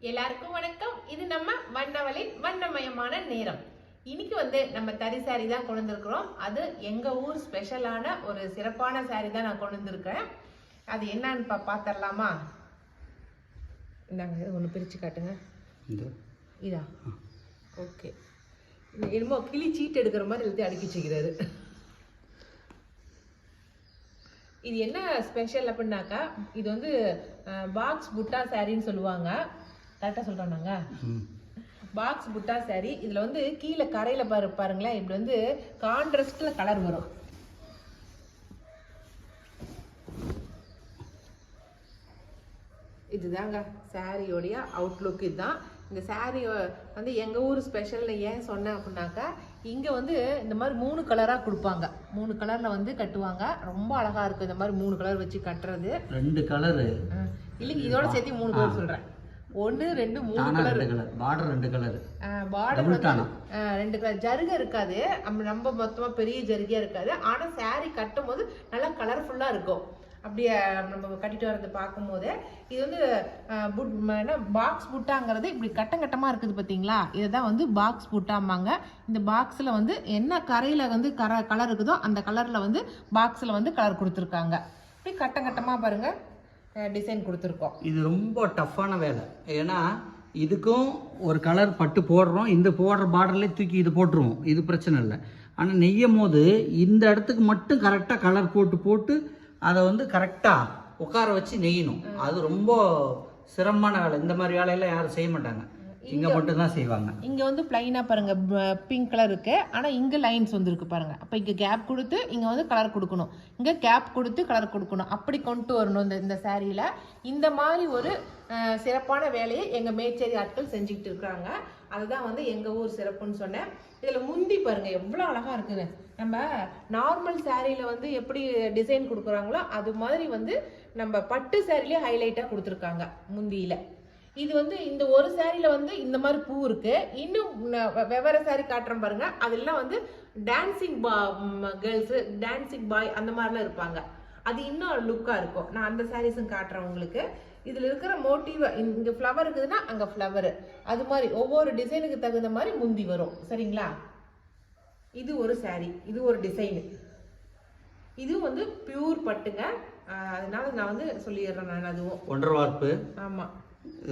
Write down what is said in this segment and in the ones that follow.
எல்லாருக்கும் வணக்கம். இது நம்ம வண்ணவளின் வண்ணமயமான நேரம். இன்னைக்கு வந்து நம்ம தறி saree தான் கொண்டு வந்திருக்கிறோம். அது எங்க ஊர் ஸ்பெஷலான ஒரு சிறப்பான saree தான் நான் கொண்டு வந்திருக்கேன். அது என்னன்னு பா பார்த்துடலாமா இந்தாங்க ஒன்று பிரித்து காட்டுங்க. இதா? ஓகே என்னமோ கிளி சீட் எடுக்கிற மாதிரி எழுதி அடுக்கி வச்சுக்கிறாரு இது என்ன ஸ்பெஷல் அப்படின்னாக்கா இது வந்து பாக்ஸ் புட்டா சாரின்னு சொல்லுவாங்க. கரெக்டாக சொல்கிறோம். பாக்ஸ் புட்டா saree இதில் வந்து கீழே கரையில் பாரு பாருங்களேன். இப்படி வந்து கான்ட்ராஸ்டில் கலர் வரும். இதுதாங்க சாரியோடைய அவுட்லுக் இதுதான். இந்த saree வந்து எங்கள் ஊர் ஸ்பெஷல்னு ஏன் சொன்னேன் அப்படின்னாக்கா இங்கே வந்து இந்த மாதிரி மூணு கலராக கொடுப்பாங்க. மூணு கலரில் வந்து கட்டுவாங்க. ரொம்ப அழகாக இருக்கும் இந்த மாதிரி மூணு கலர் வச்சு கட்டுறது. ரெண்டு கலரு இல்லைங்க இதோட சேர்த்து மூணு கலர் சொல்கிறேன் ஒன்று ரெண்டு மூணு தானா கலர் பார்டர் ரெண்டு கலரு பார்டர் தானா? ரெண்டு கலர் ஜருகை இருக்காது. நம்ம ரொம்ப மொத்தமா பெரிய ஜருகையா இருக்காது. ஆனா saree கட்டும் போது நல்லா கலர்ஃபுல்லா இருக்கும். அப்படியே நம்ம கட்டிட்டு வரது பார்க்கும்போது இது வந்து புட் என்ன பாக்ஸ் புட்டாங்கிறது இப்படி கட்டம் கட்டமா இருக்குது பாத்தீங்களா இதுதான் வந்து பாக்ஸ் புட்டாம்பாங்க இந்த பாக்ஸ்ல வந்து என்ன கரையில வந்து கர கலர் இருக்குதோ அந்த கலர்ல வந்து பாக்ஸ்ல வந்து கலர் கொடுத்துருக்காங்க. இப்படி கட்டம் கட்டமா பாருங்க. டிசைன் கொடுத்துருக்கோம். இது ரொம்ப டஃப்பான வேலை. ஏன்னா இதுக்கும் ஒரு கலர் பட்டு போடுறோம். இந்த போடுற பார்டர்லேயே தூக்கி இது போட்டுருவோம். இது பிரச்சனை இல்லை. ஆனால் நெய்யும் போது இந்த இடத்துக்கு மட்டும் கரெக்டாக கலர் போட்டு போட்டு அதை வந்து கரெக்டாக உட்கார வச்சு நெய்யணும். அது ரொம்ப சிரமமான வேலை. இந்த மாதிரி வேலையெல்லாம் யாரும் செய்ய மாட்டாங்க. இங்கே மட்டும்தான் செய்வாங்க. இங்க வந்து பிளைனா பாருங்க பிங்க் கலர் இருக்கு. ஆனா இங்க லைன்ஸ் வந்துருக்கு பாருங்க. அப்ப இங்க கேப் கொடுத்து இங்க வந்து கலர் கொடுக்கணும். இங்க கேப் கொடுத்து கலர் கொடுக்கணும். அப்படி கொண்டு வரணும் இந்த இந்த சாரியில இந்த மாதிரி ஒரு சிறப்பான வேலையை எங்க மேச்சேரி ஆட்கள் செஞ்சுக்கிட்டு இருக்காங்க. அதுதான் வந்து எங்க ஊர் சிறப்புன்னு சொன்னேன். இதுல முந்தி பாருங்க எவ்வளவு அழகா இருக்குது நம்ம நார்மல் சாரியில வந்து எப்படி டிசைன் கொடுக்குறாங்களோ அது மாதிரி வந்து நம்ம பட்டு சாரிலேயே ஹைலைட்டா கொடுத்துருக்காங்க முந்தியில. இது வந்து இந்த ஒரு சாரியில வந்து இந்த மாதிரி பூ இருக்கு. இன்னும் வெவ்வேறு சாரி காட்டுறேன் பாருங்க. அதெல்லாம் வந்து டான்சிங் பா கேர்ள்ஸ் டான்சிங் பாய் அந்த மாதிரிலாம் இருப்பாங்க. அது இன்னும் லுக்கா இருக்கும். நான் அந்த சாரீஸும் காட்டுறேன் உங்களுக்கு. இதுல இருக்கிற மோட்டிவ் இங்க ஃப்ளவர் இருக்குதுன்னா அங்க ஃப்ளவர் அது மாதிரி ஒவ்வொரு டிசைனுக்கு தகுந்த மாதிரி முந்தி வரும். சரிங்களா? இது ஒரு saree. இது ஒரு டிசைன் இது வந்து பியூர் பட்டுங்க. அதனால நான் வந்து சொல்லிடுறேன் நான் அதுவும். ஒன்றரை வார்ப்பு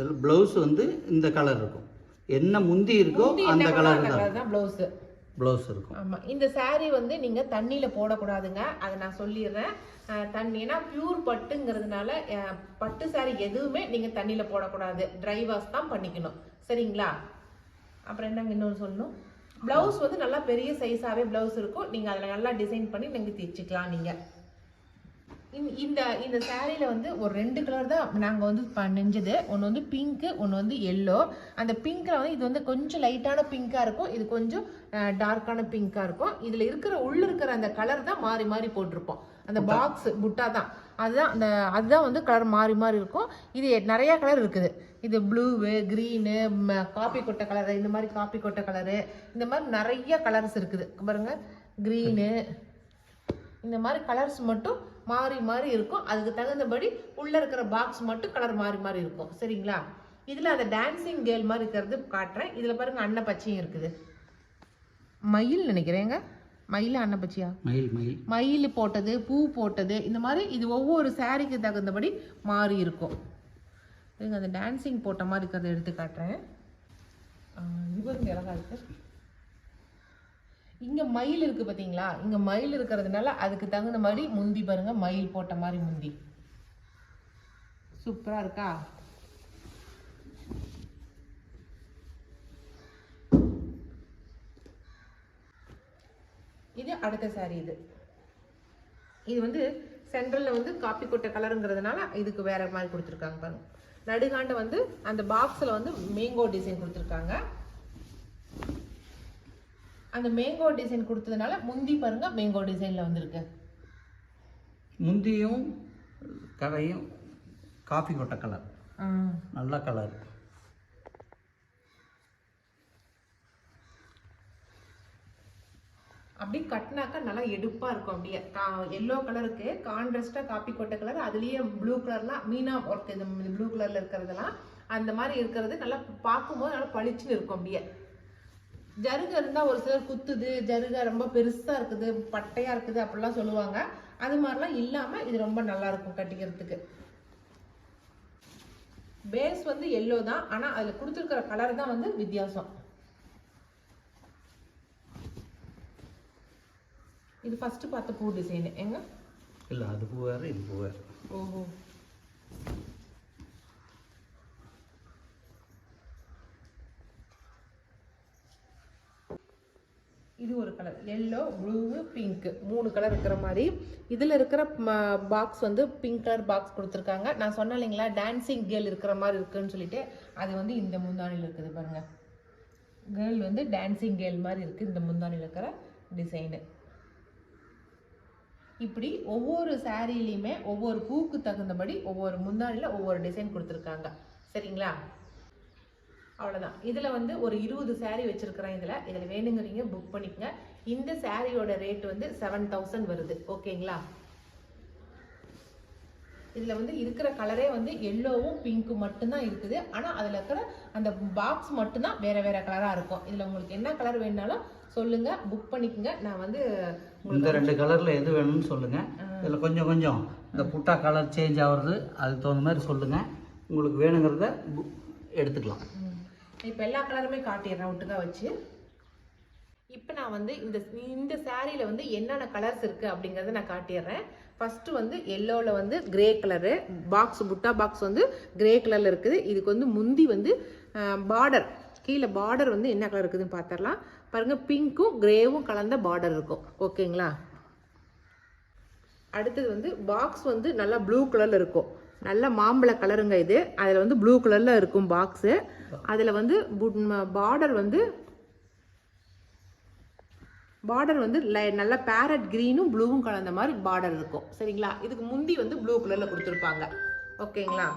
ஆமா ப்ளவுஸ் வந்து இந்த கலர் இருக்கும். என்ன முந்தி இருக்கோ அந்த என்ன கலர் தான் பிளவுஸ் ப்ளவுஸ் இருக்கும். ஆமா இந்த saree வந்து நீங்க தண்ணியில போடக்கூடாதுங்க. அதை நான் சொல்லிடுறேன். தண்ணி ஏன்னா பியூர் பட்டுங்கிறதுனால பட்டு saree எதுவுமே நீங்க தண்ணியில போடக்கூடாது. ட்ரை வாஷ் தான் பண்ணிக்கணும். சரிங்களா? அப்புறம் என்னங்க இன்னொன்று சொல்லணும்? பிளவுஸ் வந்து நல்லா பெரிய சைஸாவே பிளவுஸ் இருக்கும். நீங்க அதில் நல்லா டிசைன் பண்ணி நீங்க தைச்சுக்கலாம் நீங்க. இந்த- இந்த இந்த சாரியில் வந்து ஒரு ரெண்டு கலர் தான் நாங்கள் வந்து நெஞ்சது. ஒன்று வந்து பிங்க்கு ஒன்று வந்து எல்லோ அந்த பிங்க்கில் வந்து இது வந்து கொஞ்சம் லைட்டான பிங்காக இருக்கும். இது கொஞ்சம் டார்க்கான பிங்காக இருக்கும். இதில் இருக்கிற உள்ள இருக்கிற அந்த கலர் தான் மாறி மாறி போட்டிருப்போம். அந்த பாக்ஸ் புட்டா தான். அதுதான் அந்த அதுதான் வந்து கலர் மாறி மாறி இருக்கும். இது நிறைய கலர் இருக்குது. இது ப்ளூவு க்ரீனு காப்பி கொட்டை கலரு இந்த மாதிரி காப்பி கொட்டை கலரு இந்த மாதிரி நிறைய கலர்ஸ் இருக்குது. பாருங்க. க்ரீனு இந்த மாதிரி கலர்ஸ் மட்டும் மாறி மாறி இருக்கும். அதுக்கு தகுந்தபடி உள்ள இருக்கிற பாக்ஸ் மட்டும் கலர் மாறி மாறி இருக்கும். சரிங்களா? இதுல அந்த டான்சிங் கேர்ள் மாதிரி இருக்கிறது காட்டுறேன். இதுல பாருங்க அன்ன பச்சையும் இருக்குது. மயில் நினைக்கிறேங்க. மயில் அன்ன பச்சையா? மயில் மயில். மயில் போட்டது பூ போட்டது இந்த மாதிரி இது ஒவ்வொரு சாரிக்கு தகுந்தபடி மாறி இருக்கும். அந்த டான்சிங் போட்ட மாதிரி இருக்கிறத எடுத்து காட்டுறேன். ஆஹ் இது பாருங்க அழகா இருக்கு. இங்கே மயில் இருக்குது பார்த்தீங்களா இங்கே மயில் இருக்கிறதுனால அதுக்கு தகுந்த மாதிரி முந்தி பாருங்க மயில் போட்ட மாதிரி முந்தி. சூப்பராக இருக்கா? இது அடுத்த saree இது. இது வந்து சென்ட்ரலில் வந்து காப்பி கொட்டை கலருங்கிறதுனால இதுக்கு வேற மாதிரி கொடுத்துருக்காங்க பாருங்க. நடுகாண்ட வந்து அந்த பாக்ஸில் வந்து மேங்கோ டிசைன் கொடுத்துருக்காங்க. அந்த மேங்கோ டிசைன் கொடுத்ததுனால முந்தி பாருங்க மேங்கோ டிசைன்ல வந்திருக்கு. முந்தியும் கரையும் காஃபி கொட்டை கலர் நல்ல கலர் அப்படியே கட்டினாக்கா நல்லா எடுப்பா இருக்கும் அப்படியே. எல்லோ கலருக்கு கான்ட்ராஸ்டா காப்பி கொட்டை கலர் அதுலயே ப்ளூ கலர்லாம் மீனா ஒர்க் இந்த ப்ளூ கலர்ல இருக்கிறதெல்லாம் அந்த மாதிரி இருக்கிறது நல்லா பார்க்கும்போது நல்லா பளிச்சுன்னு இருக்கும் அப்படியே. ஜருக இருந்தால் ஒரு சிலர் குத்துது ஜருக ரொம்ப பெருசாக இருக்குது பட்டையாக இருக்குது அப்படிலாம் சொல்லுவாங்க. அது மாதிரிலாம் இல்லாமல் இது ரொம்ப நல்லா இருக்கும் கட்டிக்கிறதுக்கு. பேஸ் வந்து எல்லோ தான். ஆனால் அதில் கொடுத்துருக்கிற கலர் தான் வந்து வித்தியாசம். இது ஃபர்ஸ்ட் பார்த்த பூ டிசைனு எங்க? இல்லை அது பூ வேறு இது பூ வேறு. ஓஹோ. இது ஒரு கலர் எல்லோ ப்ளூ பிங்க்கு மூணு கலர் இருக்கிற மாதிரி. இதில் இருக்கிற பாக்ஸ் வந்து பிங்க் கலர் பாக்ஸ் கொடுத்துருக்காங்க. நான் சொன்னேன் இல்லைங்களா டான்சிங் கேர்ள் இருக்கிற மாதிரி இருக்குன்னு சொல்லிட்டு அது வந்து இந்த முந்தானியில் இருக்குது பாருங்கள் கேர்ள் வந்து டான்சிங் கேர்ள் மாதிரி இருக்குது இந்த முந்தானியில் இருக்கிற டிசைனு இப்படி ஒவ்வொரு சாரீலையுமே ஒவ்வொரு பூக்கு தகுந்தபடி ஒவ்வொரு முந்தானியில் ஒவ்வொரு டிசைன் கொடுத்துருக்காங்க. சரிங்களா? அவ்வளோதான் இதில் வந்து ஒரு இருபது saree வச்சுருக்கிறேன் இதில். இதில் வேணுங்கிறீங்க புக் பண்ணிக்கங்க. இந்த சாரியோட ரேட் வந்து செவன் தௌசண்ட் வருது. ஓகேங்களா? இதில் வந்து இருக்கிற கலரே வந்து எல்லோவும் பிங்க்கும் மட்டும்தான் இருக்குது. ஆனால் அதில் இருக்கிற அந்த பாக்ஸ் மட்டும்தான் வேற வேற கலராக இருக்கும். இதில் உங்களுக்கு என்ன கலர் வேணுனாலும் சொல்லுங்க புக் பண்ணிக்கங்க. நான் வந்து இந்த ரெண்டு கலரில் எது வேணும்னு சொல்லுங்கள் இதில் கொஞ்சம் கொஞ்சம் இந்த புட்டா கலர் சேஞ்ச் ஆகுறது அதுக்கு தகுந்த மாதிரி சொல்லுங்கள் உங்களுக்கு வேணுங்கிறத எடுத்துக்கலாம். இப்போ எல்லா கலருமே காட்டிடுறேன் ஒட்டுக்கா வச்சு. இப்போ நான் வந்து இந்த இந்த சாரியில் வந்து என்னென்ன கலர்ஸ் இருக்குது அப்படிங்கிறத நான் காட்டிடுறேன். ஃபஸ்ட்டு வந்து எல்லோவில் வந்து கிரே கலரு பாக்ஸ் புட்டா பாக்ஸ் வந்து கிரே கலரில் இருக்குது. இதுக்கு வந்து முந்தி வந்து பார்டர் கீழே பார்டர் வந்து என்ன கலர் இருக்குதுன்னு பார்த்துடலாம் பாருங்கள் பிங்க்கும் கிரேவும் கலந்த பார்டர் இருக்கும். ஓகேங்களா? அடுத்தது வந்து பாக்ஸ் வந்து நல்லா ப்ளூ கலரில் இருக்கும். நல்ல மாம்பழ கலருங்க இது. அதில் வந்து ப்ளூ கலரில் இருக்கும் பாக்ஸு அதில் வந்து பார்டர் வந்து பார்டர் வந்து லை- நல்ல பேரட் க்ரீனும் ப்ளூவும் கலந்த மாதிரி பார்டர் இருக்கும். சரிங்களா? இதுக்கு முந்தி வந்து ப்ளூ கலரில் கொடுத்துருப்பாங்க. ஓகேங்களா?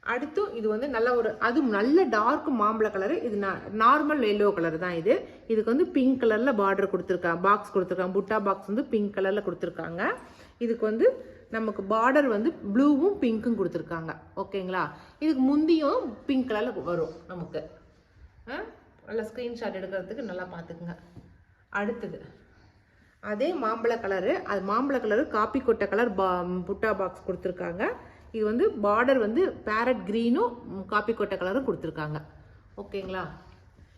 அடுத்து இது வந்து நல்ல ஒரு அது நல்ல டார்க் மாம்பழ கலரு இது நார்மல் எல்லோ கலர் தான் இது. இதுக்கு வந்து பிங்க் கலரில் பார்டர் கொடுத்துருக்காங்க பாக்ஸ் கொடுத்துருக்காங்க புட்டா பாக்ஸ் வந்து பிங்க் கலரில் கொடுத்துருக்காங்க. இதுக்கு வந்து நமக்கு பார்டர் வந்து ப்ளூவும் பிங்க்கும் கொடுத்துருக்காங்க. ஓகேங்களா இதுக்கு முந்தியும் பிங்க் கலரில் வரும் நமக்கு. ஆ? நல்லா ஸ்க்ரீன்ஷாட் எடுக்கிறதுக்கு நல்லா பார்த்துக்குங்க. அடுத்தது. அதே மாம்பழ கலரு அது மாம்பழ கலரு காப்பி கொட்டை கலர் பா புட்டா பாக்ஸ் கொடுத்துருக்காங்க. இது வந்து பார்டர் வந்து பேரட் க்ரீனும் காப்பி கொட்டை கலரும் கொடுத்துருக்காங்க. ஓகேங்களா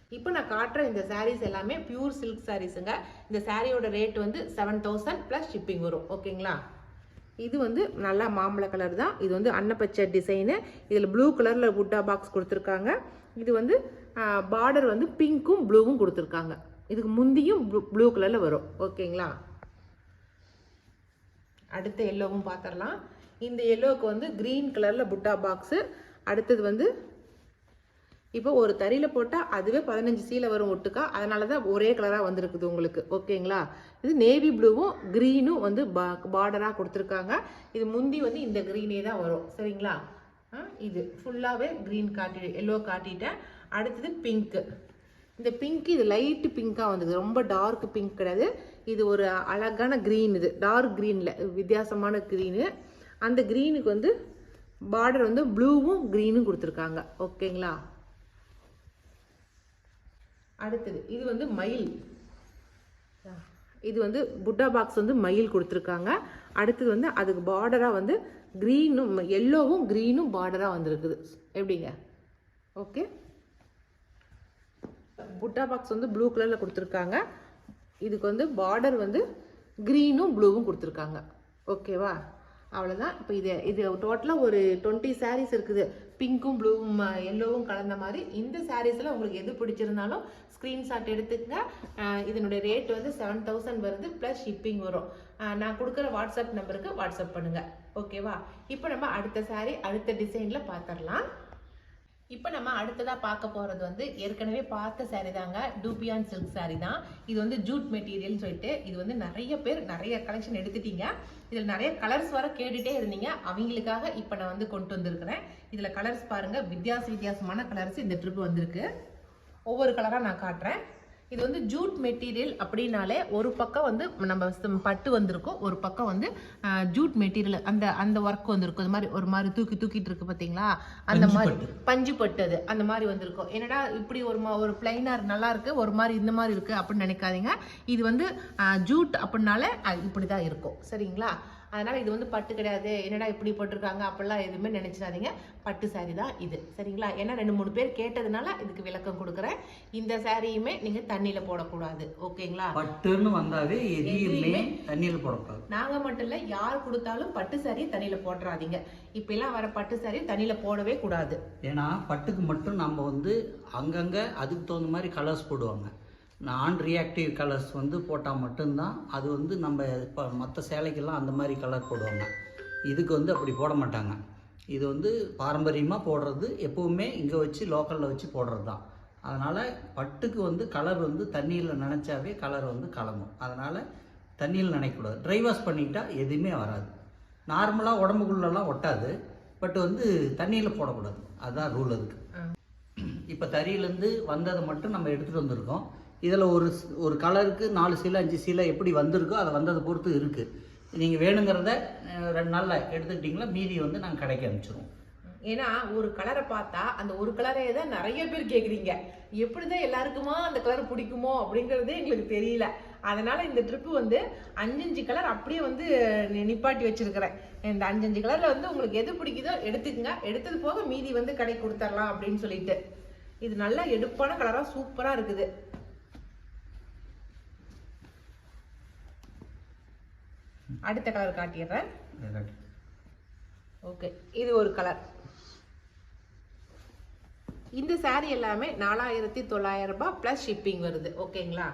இப்போ நான் காட்டுற இந்த சாரீஸ் எல்லாமே பியூர் சில்க் சாரீஸுங்க இந்த சாரியோட ரேட் வந்து செவன் தௌசண்ட் ப்ளஸ் ஷிப்பிங் வரும். ஓகேங்களா இது வந்து நல்லா மாம்பழ கலர் தான். இது வந்து அன்னப்பச்சை டிசைனு இதில் ப்ளூ கலரில் புட்டா பாக்ஸ் கொடுத்துருக்காங்க. இது வந்து பார்டர் வந்து பிங்க்கும் ப்ளூவும் கொடுத்துருக்காங்க. இதுக்கு முந்தியும் ப்ளூ கலரில் வரும். ஓகேங்களா? அடுத்த எல்லோவும் பார்த்துடலாம் இந்த எல்லோவுக்கு வந்து க்ரீன் கலரில் புட்டா பாக்ஸு அடுத்தது வந்து இப்போ ஒரு தறியில் போட்டால் அதுவே பதினஞ்சு சீலை வரும் ஒட்டுக்கா. அதனால தான் ஒரே கலராக வந்திருக்குது உங்களுக்கு. ஓகேங்களா? இது நேவி ப்ளூவும் க்ரீனும் வந்து பா பார்டராக கொடுத்துருக்காங்க. இது முந்தி வந்து இந்த க்ரீனே தான் வரும். சரிங்களா? இது ஃபுல்லாகவே க்ரீன் காட்டி எல்லோ காட்டிட்டேன். அடுத்தது பிங்க்கு இந்த பிங்க் இது லைட்டு பிங்காக வந்தது. ரொம்ப டார்க் பிங்க் கிடையாது. இது ஒரு அழகான க்ரீன் இது. டார்க் க்ரீனில் வித்தியாசமான க்ரீனு அந்த க்ரீனுக்கு வந்து பார்டர் வந்து ப்ளூவும் க்ரீனும் கொடுத்துருக்காங்க. ஓகேங்களா? அடுத்தது இது வந்து மயில். இது வந்து புட்டா பாக்ஸ் வந்து மயில் கொடுத்துருக்காங்க. அடுத்தது வந்து அதுக்கு பார்டராக வந்து க்ரீனும் எல்லோவும் க்ரீனும் பார்டராக வந்திருக்குது. எப்படிங்க? ஓகே புட்டா பாக்ஸ் வந்து ப்ளூ கலரில் கொடுத்துருக்காங்க. இதுக்கு வந்து பார்டர் வந்து க்ரீனும் ப்ளூவும் கொடுத்துருக்காங்க. ஓகேவா அவ்வளோதான் இப்போ இது இது டோட்டலாக ஒரு டுவெண்ட்டி சாரீஸ் இருக்குது. பிங்க்கும் ப்ளூவும் எல்லோவும் கலந்த மாதிரி இந்த சாரீஸில் உங்களுக்கு எது பிடிச்சிருந்தாலும் ஸ்க்ரீன்ஷாட் எடுத்துக்கங்க. இதனுடைய ரேட் வந்து செவன் தௌசண்ட் வருது ப்ளஸ் ஷிப்பிங் வரும். நான் கொடுக்குற வாட்ஸ்அப் நம்பருக்கு வாட்ஸ்அப் பண்ணுங்கள் ஓகேவா இப்போ நம்ம அடுத்த சாரீ அடுத்த டிசைனில் பார்த்துடலாம் இப்போ நம்ம அடுத்ததாக பார்க்க போகிறது வந்து ஏற்கனவே பார்த்த சாரீ தாங்க டூபியான் சில்க் சாரீ தான். இது வந்து ஜூட் மெட்டீரியல்னு சொல்லிட்டு இது வந்து நிறைய பேர் நிறைய கலெக்ஷன் எடுத்துட்டீங்க. இதில் நிறைய கலர்ஸ் வர கேட்டுகிட்டே இருந்தீங்க. அவங்களுக்காக இப்போ நான் வந்து கொண்டு வந்திருக்கிறேன். இதில் கலர்ஸ் பாருங்கள் வித்தியாச வித்தியாசமான கலர்ஸ் இந்த ட்ரிப் வந்திருக்கு. ஒவ்வொரு கலராக நான் காட்டுறேன். இது வந்து ஜூட் மெட்டீரியல் அப்படின்னாலே ஒரு பக்கம் வந்து நம்ம பட்டு வந்திருக்கும் ஒரு பக்கம் வந்து ஜூட் மெட்டீரியல் அந்த அந்த ஒர்க் வந்திருக்கும். அது மாதிரி ஒரு மாதிரி தூக்கி தூக்கிட்டு இருக்கு பாத்தீங்களா? அந்த மாதிரி. பஞ்சு பட்டு அது அந்த மாதிரி வந்திருக்கும். என்னடா இப்படி ஒரு மா- ஒரு பிளைனார் நல்லா இருக்கு ஒரு மாதிரி இந்த மாதிரி இருக்கு அப்படின்னு நினைக்காதீங்க. இது வந்து ஜூட் அப்படின்னாலே அஹ், இப்படிதான் இருக்கும். சரிங்களா? அதனால இது வந்து பட்டு கிடையாது. என்னடா இப்படி போட்டிருக்காங்க? அப்படிலாம் எதுவுமே நினைச்சிடாதீங்க. பட்டு saree தான் இது. சரிங்களா? ஏன்னா ரெண்டு மூணு பேர் கேட்டதுனால இதுக்கு விளக்கம் கொடுக்குறேன். இந்த சாரியுமே நீங்க தண்ணியில போடக்கூடாது. ஓகேங்களா? பட்டுன்னு வந்தாவே எதையுமே தண்ணியில் போடக்கூடாது. நாங்க மட்டும் இல்ல யார் கொடுத்தாலும் பட்டு saree தண்ணியில போட்டுறாதீங்க. இப்ப எல்லாம் வர பட்டு saree தண்ணியில போடவே கூடாது. ஏன்னா பட்டுக்கு மட்டும் நம்ம வந்து அங்கங்கே அதுக்கு தகுந்த மாதிரி கலர்ஸ் போடுவாங்க. நான் ரியாக்டிவ் கலர்ஸ் வந்து போட்டால் மட்டும்தான் அது வந்து நம்ம இப்போ மற்ற சேலைக்கெல்லாம் அந்த மாதிரி கலர் போடுவாங்க. இதுக்கு வந்து அப்படி போட மாட்டாங்க. இது வந்து பாரம்பரியமாக போடுறது எப்போவுமே இங்கே வச்சு லோக்கலில் வச்சு போடுறது தான் அதனால் பட்டுக்கு வந்து கலர் வந்து தண்ணியில் நினச்சாவே கலர் வந்து கலங்கும். அதனால் தண்ணியில் நினைக்கக்கூடாது. ட்ரை வாஷ் பண்ணிட்டா எதுவுமே வராது. நார்மலாக உடம்புக்குள்ளெல்லாம் ஒட்டாது. பட் வந்து தண்ணியில் போடக்கூடாது. அதுதான் ரூல் அதுக்கு. இப்போ தறியிலேருந்து வந்ததை மட்டும் நம்ம எடுத்துகிட்டு வந்திருக்கோம். இதில் ஒரு ஒரு கலருக்கு நாலு சீலை அஞ்சு சீலை எப்படி வந்திருக்கோ அதை வந்ததை பொறுத்து இருக்குது நீங்கள் வேணுங்கிறத ரெண்டு நாளில் எடுத்துக்கிட்டிங்களா? மீதி வந்து நாங்கள் கடைக்கு அனுப்பிச்சிடுவோம் ஏன்னா ஒரு கலரை பார்த்தா அந்த ஒரு கலரே தான் நிறைய பேர் கேட்குறீங்க. எப்படிதான் எல்லாருக்குமா அந்த கலர் பிடிக்குமோ அப்படிங்கிறதே எங்களுக்கு தெரியல. அதனால இந்த ட்ரிப்பு வந்து அஞ்சஞ்சு கலர் அப்படியே வந்து நிப்பாட்டி வச்சிருக்கிறேன். இந்த அஞ்சஞ்சு கலர்ல வந்து உங்களுக்கு எது பிடிக்குதோ எடுத்துக்கங்க. எடுத்தது போக மீதி வந்து கடை கொடுத்துர்லாம் அப்படின்னு சொல்லிட்டு. இது நல்லா எடுப்பான கலராக சூப்பராக இருக்குது. அடுத்த கலர் காட்டிடுறேன். ஓகே இது ஒரு கலர் இந்த saree எல்லாமே நாலாயிரத்தி தொள்ளாயிரம் ரூபாய் ப்ளஸ் ஷிப்பிங் வருது. ஓகேங்களா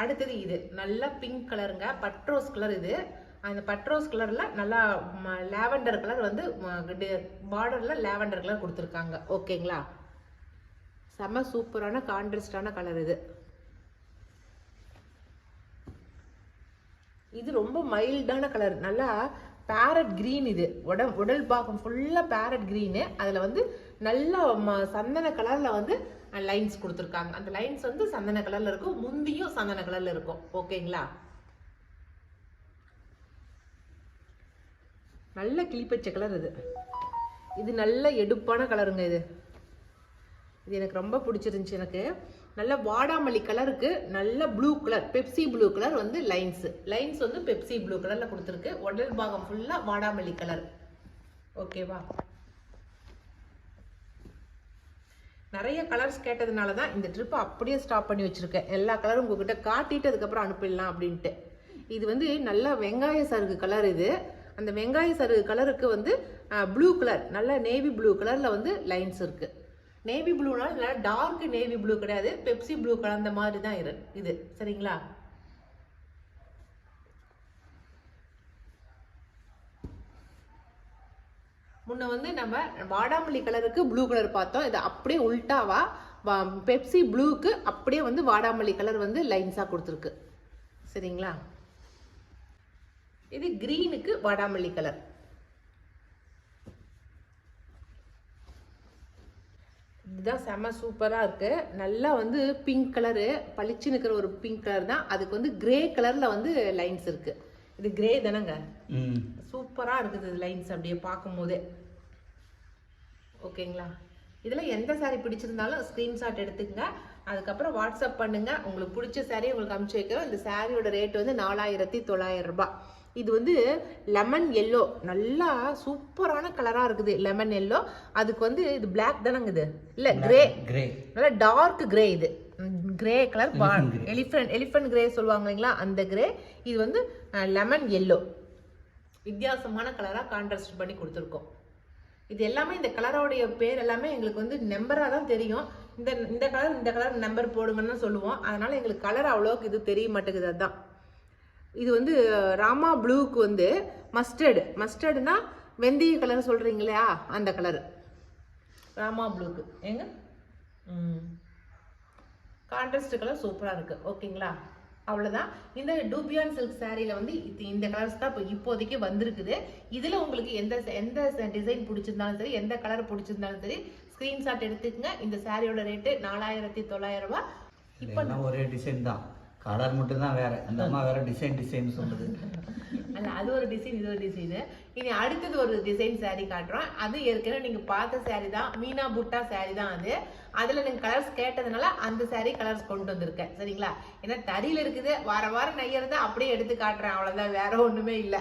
அடுத்தது இது. நல்ல பிங்க் கலருங்க பட்ரோஸ் கலர் இது. அந்த பட்ரோஸ் கலர்ல நல்லா லாவெண்டர் கலர் வந்து பார்டர்ல லாவெண்டர் கலர் கொடுத்துருக்காங்க. ஓகேங்களா செம சூப்பரான கான்ட்ராஸ்டான கலர் இது. இது ரொம்ப மைல்டான கலர் நல்லா பேரட் க்ரீன் இது. உடல் உடல் பாகம் ஃபுல்லாக பேரட் க்ரீனு அதில் வந்து நல்ல ம- சந்தன கலரில் வந்து லைன்ஸ் கொடுத்துருக்காங்க. அந்த லைன்ஸ் வந்து சந்தன கலரில் இருக்கும். முந்தியும் சந்தன கலரில் இருக்கும். ஓகேங்களா? நல்ல கிளிப்பச்சை கலர் இது. இது நல்ல எடுப்பான கலருங்க இது. இது எனக்கு ரொம்ப பிடிச்சிருந்துச்சு எனக்கு. நல்ல வாடாமல்லி கலருக்கு நல்ல blue colour Pepsi blue colour வந்து லைன்ஸ் லைன்ஸ் வந்து பெப்சி ப்ளூ கலரில் கொடுத்துருக்கு. உடல் பாகம் ஃபுல்லாக வாடாமல்லி கலர் ஓகேவா நிறைய கலர்ஸ் கேட்டதுனால தான் இந்த ட்ரிப்பை அப்படியே ஸ்டாப் பண்ணி வச்சுருக்கேன். எல்லா கலரும் உங்ககிட்ட காட்டிட்டு அதுக்கப்புறம் அனுப்பிடலாம் அப்படின்ட்டு. இது வந்து நல்ல வெங்காய சருகு கலர் இது. அந்த வெங்காய சருகு கலருக்கு வந்து ப்ளூ கலர் நல்ல நேவி ப்ளூ கலரில் வந்து லைன்ஸ் இருக்குது நேவி ப்ளூனால நல்லா டார்க் நேவி ப்ளூ கிடையாது. பெப்சி ப்ளூ கலந்த மாதிரி தான் இரு இது. சரிங்களா? முன்ன வந்து நம்ம வாடாமல்லி கலருக்கு ப்ளூ கலர் பார்த்தோம். இது அப்படியே உல்டாவா வா- பெப்சி ப்ளூக்கு அப்படியே வந்து வாடாமல்லி கலர் வந்து லைன்ஸாக கொடுத்துருக்கு. சரிங்களா? இது க்ரீனுக்கு வாடாமல்லி கலர் இதுதான் செம சூப்பராக இருக்கு. நல்லா வந்து பிங்க் கலரு பளிச்சுன்னு இருக்கிற ஒரு பிங்க் கலர் தான். அதுக்கு வந்து கிரே கலரில் வந்து லைன்ஸ் இருக்கு. இது கிரே தானேங்க? சூப்பராக இருக்குது லைன்ஸ் அப்படியே பார்க்கும்போதே. ஓகேங்களா? இதில் எந்த saree பிடிச்சிருந்தாலும் ஸ்க்ரீன்ஷாட் எடுத்துக்கங்க. அதுக்கப்புறம் வாட்ஸ்அப் பண்ணுங்க. உங்களுக்கு பிடிச்ச saree உங்களுக்கு அனுப்பிச்சு வைக்கிறோம். இந்த சாரியோட ரேட் வந்து நாலாயிரத்தி தொள்ளாயிரம் ரூபாய். இது வந்து லெமன் எல்லோ நல்லா சூப்பரான கலராக இருக்குது. லெமன் எல்லோ அதுக்கு வந்து இது பிளாக் தானங்க இது? இல்லை கிரே கிரே நல்லா டார்க் கிரே இது. Grey colour Elephant grey. Elephant elephant grey சொல்லுவாங்க இல்லைங்களா? அந்த கிரே இது வந்து லெமன் எல்லோ வித்தியாசமான கலராக கான்ட்ராஸ்ட் பண்ணி கொடுத்துருக்கோம். இது எல்லாமே இந்த கலரோடைய பேர் எல்லாமே எங்களுக்கு வந்து நம்பராக தான் தெரியும். இந்த இந்த கலர் இந்த கலர் நம்பர் போடுங்கன்னு சொல்லுவோம். அதனால எங்களுக்கு கலர் அவ்வளோக்கு இது தெரிய மாட்டேங்குது அதுதான் இது வந்து ராமா ப்ளூக்கு வந்து மஸ்டர்டு மஸ்டர்டுனா வெந்தய கலர் சொல்கிறீங்க இல்லையா அந்த கலர் ராமா ப்ளூக்கு ஏங்க ம். கான்ட்ராஸ்ட் கலர் சூப்பராக இருக்குது ஓகேங்களா? அவ்வளோதான் இந்த டூபியான் சில்க் சாரியில் வந்து இது இந்த கலர்ஸ் தான் இப்போ இப்போதைக்கு வந்திருக்குது. இதில் உங்களுக்கு எந்த எந்த டிசைன் பிடிச்சிருந்தாலும் சரி எந்த கலர் பிடிச்சிருந்தாலும் சரி ஸ்க்ரீன்ஷாட் எடுத்துக்கங்க. இந்த சாரியோட ரேட்டு நாலாயிரத்தி தொள்ளாயிரம் ரூபாய். எல்லாம் ஒரே டிசைன் தான். கலர் மட்டும் தான் வேற. அந்த அம்மா வேற டிசைன் டிசைன் சொல்லுது. அல்ல அது ஒரு டிசைன் இது ஒரு டிசைன் இனி அடுத்தது ஒரு டிசைன் saree காட்டுறோம். அது ஏற்கனவே நீங்க பார்த்த saree தான். மீனா புட்டா saree தான் அது. அதுல நீங்க கலர்ஸ் கேட்டதுனால அந்த saree கலர்ஸ் கொண்டு வந்திருக்கேன். சரிங்களா? ஏன்னா தறியில இருக்குது. வார வாரம் நெய்யறத அப்படியே எடுத்து காட்டுறேன். அவ்வளவுதான். வேற ஒண்ணுமே இல்ல.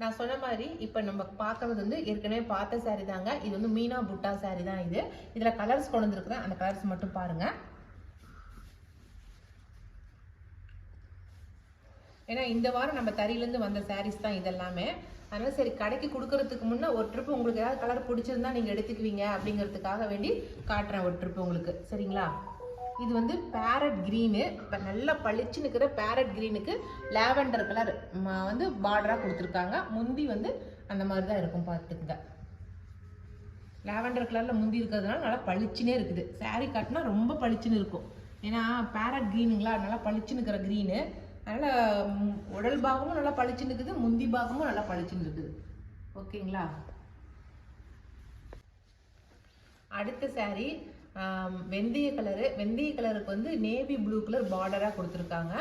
நான் சொன்ன மாதிரி இப்போ நம்ம பார்க்கறது வந்து ஏற்கனவே பார்த்த saree தாங்க. இது வந்து மீனா புட்டா saree தான் இது. இதுல கலர்ஸ் கொண்டு வந்துருக்குறேன் அந்த கலர்ஸ் மட்டும் பாருங்க. ஏன்னா இந்த வாரம் நம்ம தறியிலேருந்து வந்த சாரீஸ் தான் இதெல்லாமே. அதனால சரி கடைக்கு கொடுக்கறதுக்கு முன்னே ஒரு ட்ரிப் உங்களுக்கு ஏதாவது கலர் பிடிச்சிருந்தா நீங்கள் எடுத்துக்குவீங்க அப்படிங்கிறதுக்காக வேண்டி காட்டுறேன் ஒரு ட்ரிப் உங்களுக்கு. சரிங்களா? இது வந்து பேரட் க்ரீனு இப்போ நல்லா பளிச்சு நிற்கிற பேரட் க்ரீனுக்கு லாவெண்டர் கலர் வந்து பார்டராக கொடுத்துருக்காங்க. முந்தி வந்து அந்த மாதிரி தான் இருக்கும் பார்த்துக்குங்க. லாவெண்டர் கலரில் முந்தி இருக்கிறதுனால நல்லா பளிச்சுனே இருக்குது. சாரீ காட்டினா ரொம்ப பளிச்சுன்னு இருக்கும். ஏன்னா பேரட் க்ரீனுங்களா நல்லா பளிச்சுன்னு இருக்கிற க்ரீனு அதனால் உடல் பாகமும் நல்லா பளிச்சுன்னு இருக்குது முந்தி பாகமும் நல்லா பளிச்சுன்னு இருக்குது. ஓகேங்களா? அடுத்த saree வெந்தய கலரு வெந்தய கலருக்கு வந்து நேவி ப்ளூ கலர் பார்டராக கொடுத்துருக்காங்க.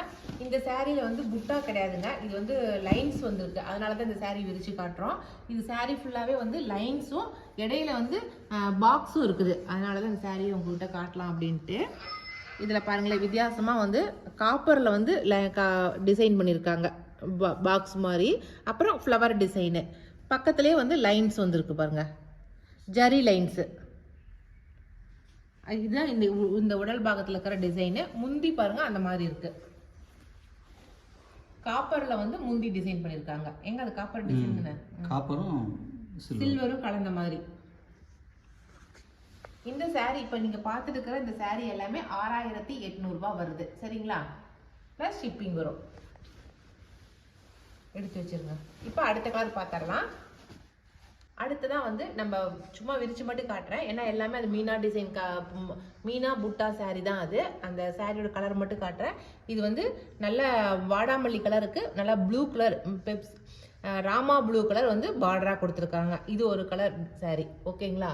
இந்த சாரியில் வந்து புட்டா கிடையாதுங்க. இது வந்து லைன்ஸ் வந்துருக்கு. அதனால தான் இந்த சேரீ விரித்து காட்டுறோம். இது சேரீ ஃபுல்லாகவே வந்து லைன்ஸும் இடையில வந்து பாக்ஸும் இருக்குது. அதனால தான் இந்த saree உங்கள்கிட்ட காட்டலாம் அப்படின்ட்டு. இதில் பாருங்களேன் வித்தியாசமாக வந்து காப்பரில் வந்து டிசைன் பண்ணியிருக்காங்க பாக்ஸ் மாதிரி. அப்புறம் ஃப்ளவர் டிசைனு பக்கத்துலேயே வந்து லைன்ஸ் வந்திருக்கு பாருங்க. ஜரி லைன்ஸு இதுதான் இந்த இந்த உடல் பாகத்தில் இருக்கிற டிசைனு முந்தி பாருங்க அந்த மாதிரி இருக்கு. காப்பரில் வந்து முந்தி டிசைன் பண்ணியிருக்காங்க எங்க அது காப்பர் டிசைன் தானே? காப்பரும் சில்வர் சில்வரும் கலந்த மாதிரி. இந்த saree இப்போ நீங்கள் பார்த்துட்டு இருக்கிற இந்த saree எல்லாமே ஆறாயிரத்தி எட்நூறுபா வருது. சரிங்களா? ப்ளஸ் ஷிப்பிங் வரும். எடுத்து வச்சிருங்க. இப்போ அடுத்த கலர் பார்த்துடலாம். அடுத்ததான் வந்து நம்ம சும்மா விரிச்சு மட்டும் காட்டுறேன். ஏன்னா எல்லாமே அது மீனா டிசைன் கா மீனா புட்டா சாரி தான் அது. அந்த சாரியோட கலர் மட்டும் காட்டுறேன். இது வந்து நல்ல வாடாமல்லி கலருக்கு நல்லா ப்ளூ கலர் பெப்ஸ் ராமா ப்ளூ கலர் வந்து பார்டராக கொடுத்துருக்காங்க. இது ஒரு கலர் சாரி ஓகேங்களா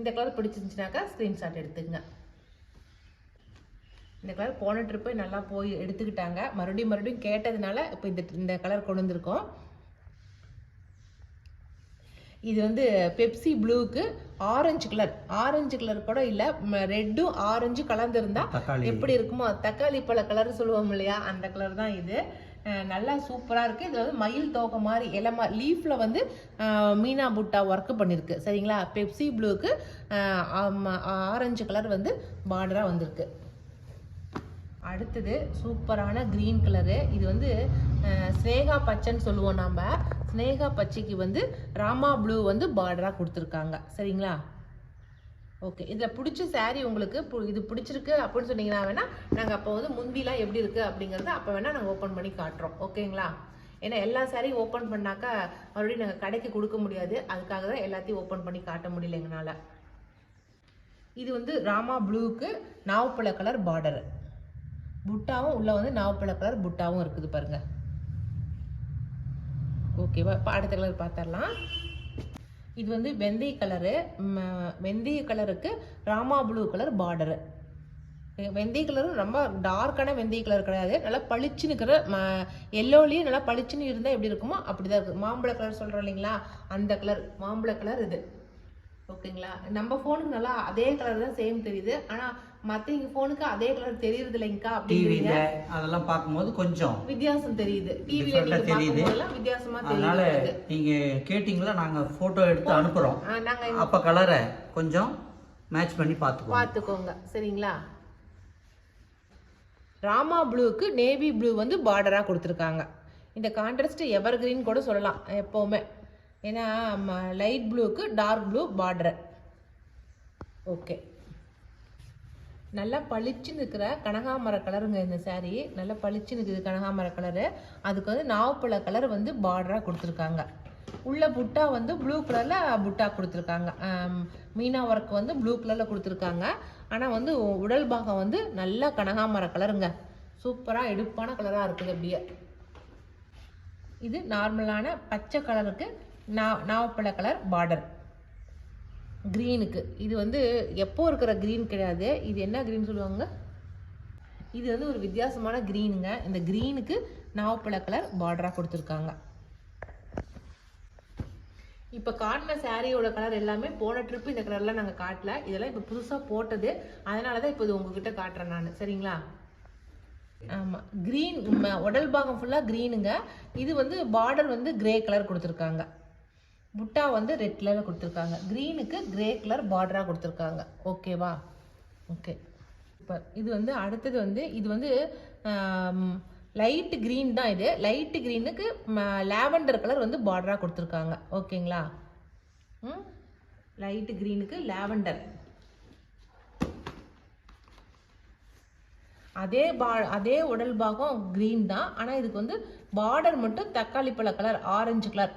இந்த கலர் பிடிச்சிருந்துச்சுனாக்கா ஸ்க்ரீன்ஷாட் எடுத்துக்கங்க. இந்த கலர் போன ட்ரிப்பே நல்லா போய் எடுத்துக்கிட்டாங்க. மறுபடியும் மறுபடியும் கேட்டதுனால இப்போ இந்த இந்த கலர் கொண்டு வந்திருக்கோம். இது வந்து பெப்சி ப்ளூக்கு ஆரஞ்சு கலர் ஆரஞ்சு கலர் கூட இல்லை ரெட்டும் ஆரஞ்சு கலந்துருந்தா எப்படி இருக்குமோ தக்காளி பழ கலர் சொல்லுவோம் இல்லையா? அந்த கலர் தான் இது. நல்லா சூப்பராக இருக்குது இது வந்து மயில் தோகை மாதிரி இலமா லீஃபில் வந்து மீனா புட்டா ஒர்க்கு பண்ணியிருக்கு சரிங்களா? பெப்சி ப்ளூக்கு ஆரஞ்சு கலர் வந்து பார்டராக வந்திருக்கு. அடுத்தது சூப்பரான க்ரீன் கலரு இது வந்து ஸ்னேகா பச்சைன்னு சொல்லுவோம் நாம். ஸ்னேகா பச்சைக்கு வந்து ராமா ப்ளூ வந்து பார்டராக கொடுத்துருக்காங்க. சரிங்களா? ஓகே இதில் பிடிச்ச சாரீ உங்களுக்கு பு- இது பிடிச்சிருக்கு அப்படின்னு சொன்னீங்கன்னா வேணால் நாங்கள் அப்போ வந்து முந்திலாம் எப்படி இருக்குது அப்படிங்கிறத அப்போ வேணால் நாங்கள் ஓப்பன் பண்ணி காட்டுறோம். ஓகேங்களா ஏன்னா எல்லா சாரியும் ஓப்பன் பண்ணாக்கா மறுபடியும் நாங்கள் கடைக்கு கொடுக்க முடியாது. அதுக்காக தான் எல்லாத்தையும் ஓப்பன் பண்ணி காட்ட முடியல எங்களால். இது வந்து ராமா ப்ளூக்கு நாவப்பழ கலர் பார்டர் புட்டாவும் உள்ளே வந்து நாவப்பழ கலர் புட்டாவும் இருக்குது பாருங்கள் ஓகேவா இப்போ அடுத்த கலர் பார்த்துடலாம். இது வந்து வெந்தய கலரு வெந்தய கலருக்கு ராமா ப்ளூ கலர் பார்டரு. வெந்தய கலரும் ரொம்ப டார்க்கான வெந்தய கலர் கிடையாது. நல்லா பளிச்சுன்னு இருக்கிற எல்லோலேயும் நல்லா பளிச்சுன்னு இருந்தால் எப்படி இருக்குமோ அப்படி தான் இருக்குது மாம்பழ கலர் சொல்கிறோம் இல்லைங்களா? அந்த கலர் மாம்பழ கலர் இது. ஓகேங்களா? நம்ம ஃபோனுக்கு நல்லா அதே கலர் தான் சேம் தெரியுது. ஆனால் மற்றவங்க ஃபோனுக்கு அதே கலர் தெரியறது இல்லைங்கக்கா டிவியில் அதெல்லாம் பார்க்கும்போது கொஞ்சம் வித்தியாசம் தெரியுது. ஆ நீங்கள் தெரியுது. பார்க்கும்போதெல்லாம் வித்தியாசமாக அதனால தெரியுது. நீங்க கேட்டிங்களா நாங்க போட்டோ எடுத்து அனுப்புறோம். நாங்கள் அப்ப கலரை கொஞ்சம் மேட்ச் பண்ணி பார்த்துக்குவோம் பார்த்துக்கோங்க. சரிங்களா? ராமா ப்ளூக்கு நேவி ப்ளூ வந்து பார்டராக கொடுத்துருக்காங்க. இந்த கான்ட்ராஸ்ட் எவர் கிரீன் கூட சொல்லலாம் எப்போவுமே. ஏன்னா லைட் ப்ளூக்கு டார்க் ப்ளூ பார்டர் ஓகே நல்லா பளிச்சுன்னு இருக்கிற கனகாமர கலருங்க இந்த saree. நல்லா பளிச்சுன்னு இருக்குது கனகாமர கலரு. அதுக்கு வந்து நாவப்பழ கலர் வந்து பார்டராக கொடுத்துருக்காங்க. உள்ள புட்டா வந்து ப்ளூ கலரில் புட்டா கொடுத்துருக்காங்க. மீனா ஒர்க் வந்து ப்ளூ கலரில் கொடுத்துருக்காங்க. ஆனால் வந்து உடல் பாகம் வந்து நல்லா கனகாமர கலருங்க. சூப்பராக எடுப்பான கலராக இருக்குது அப்படியே. இது நார்மலான பச்சை கலருக்கு நா நாவப்பழ கலர் பார்டர் க்ரீனுக்கு இது வந்து எப்போ இருக்கிற க்ரீன் கிடையாது. இது என்ன க்ரீன் சொல்லுவாங்க? இது வந்து ஒரு வித்தியாசமான க்ரீனுங்க இந்த க்ரீனுக்கு நாவப்பழ கலர் பார்டராக கொடுத்துருக்காங்க. இப்போ காட்டின சாரியோட கலர் எல்லாமே போன ட்ரிப் இந்த கலர்லாம் நாங்கள் காட்டல. இதெல்லாம் இப்போ புதுசாக போட்டது. அதனால தான் இப்போ இது உங்ககிட்ட காட்டுறேன் நான். சரிங்களா? ஆமாம் க்ரீன் உடல் பாகம் ஃபுல்லாக க்ரீனுங்க இது வந்து பார்டர் வந்து கிரே கலர் கொடுத்துருக்காங்க. புட்டா வந்து ரெட் கலரில் கொடுத்துருக்காங்க. க்ரீனுக்கு கிரே கலர் பார்டராக கொடுத்துருக்காங்க. ஓகேவா ஓகே இப்போ இது வந்து அடுத்தது வந்து இது வந்து லைட்டு க்ரீன் தான் இது. லைட்டு க்ரீனுக்கு லாவெண்டர் கலர் வந்து பார்டராக கொடுத்துருக்காங்க. ஓகேங்களா ம்? லைட்டு க்ரீனுக்கு லாவெண்டர் அதே பா அதே உடல் பாகம் க்ரீன் தான். ஆனால் இதுக்கு வந்து பார்டர் மட்டும் தக்காளி பழ கலர் ஆரஞ்சு கலர்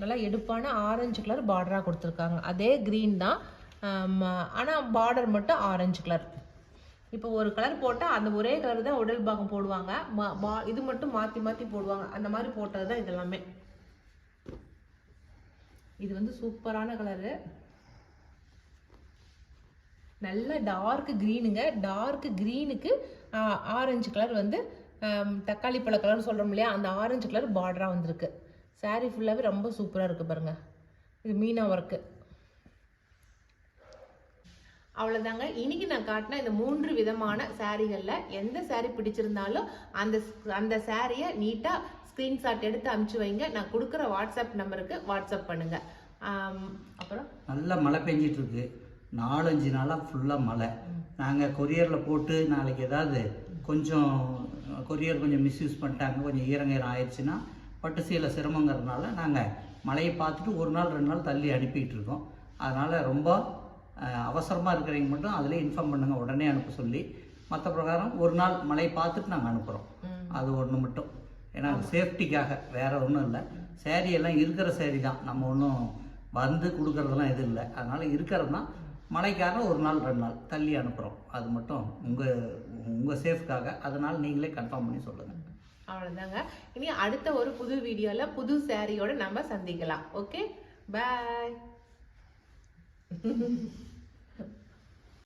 நல்லா எடுப்பான ஆரஞ்சு கலர் பார்டராக கொடுத்துருக்காங்க. அதே க்ரீன் தான் ஆனால் பார்டர் மட்டும் ஆரஞ்சு கலர் இப்போ ஒரு கலர் போட்டால் அந்த ஒரே கலர் தான் உடல் பாகம் போடுவாங்க. மா- இது மட்டும் மாற்றி மாற்றி போடுவாங்க. அந்த மாதிரி போட்டது தான் இதெல்லாமே. இது வந்து சூப்பரான கலரு நல்ல டார்க் க்ரீனுங்க டார்க் க்ரீனுக்கு ஆரஞ்சு கலர் வந்து தக்காளி பழ கலர்னு சொல்கிறோம் இல்லையா? அந்த ஆரஞ்சு கலர் பார்டராக வந்திருக்கு. Saree ஃபுல்லாகவே ரொம்ப சூப்பராக இருக்குது பாருங்க. இது மீனா ஒர்க்கு அவ்வளோதாங்க இன்னைக்கு நான் காட்டின இந்த மூன்று விதமான சாரீகளில் எந்த saree பிடிச்சிருந்தாலும் அந்த அந்த சாரியை நீட்டாக ஸ்க்ரீன்ஷாட் எடுத்து அமுச்சு வைங்க. நான் கொடுக்குற வாட்ஸ்அப் நம்பருக்கு வாட்ஸ்அப் பண்ணுங்க. ஆம், அப்புறம்? நல்ல மழை பெஞ்சிட்டு இருக்கு நாலஞ்சு நாளாக ஃபுல்லாக மழை. நாங்கள் கொரியரில் போட்டு நாளைக்கு ஏதாவது கொஞ்சம் கொரியர் கொஞ்சம் மிஸ்யூஸ் பண்ணிட்டாங்க. கொஞ்சம் ஈரங்கீரம் ஆயிடுச்சுன்னா பட்டு சீலை சிரமங்கிறதுனால நாங்கள் மழையை பார்த்துட்டு ஒரு நாள் ரெண்டு நாள் தள்ளி அனுப்பிட்டு இருக்கோம் அதனால் ரொம்ப அவசரமாக இருக்கிறவங்க மட்டும் அதிலே இன்ஃபார்ம் பண்ணுங்கள் உடனே அனுப்ப சொல்லி. மற்ற பிரகாரம் ஒரு நாள் மழையை பார்த்துட்டு நாங்கள் அனுப்புகிறோம் அது ஒன்று மட்டும். ஏன்னா சேஃப்டிக்காக வேற ஒன்றும் இல்லை. சேரீ எல்லாம் இருக்கிற சேரீ தான். நம்ம ஒன்றும் வந்து கொடுக்கறதெல்லாம் எதுவும் இல்லை. அதனால இருக்கிறது தான் மழைக்காக ஒரு நாள் ரெண்டு நாள் தள்ளி அனுப்புகிறோம் அது மட்டும் உங்கள் உங்கள் சேஃப்காக அதனால் நீங்களே கன்ஃபார்ம் பண்ணி சொல்லுங்கள் அவ்வளோதாங்க இனி அடுத்த ஒரு புது வீடியோவில் புது சேரீயோடு நம்ம சந்திக்கலாம். Okay bye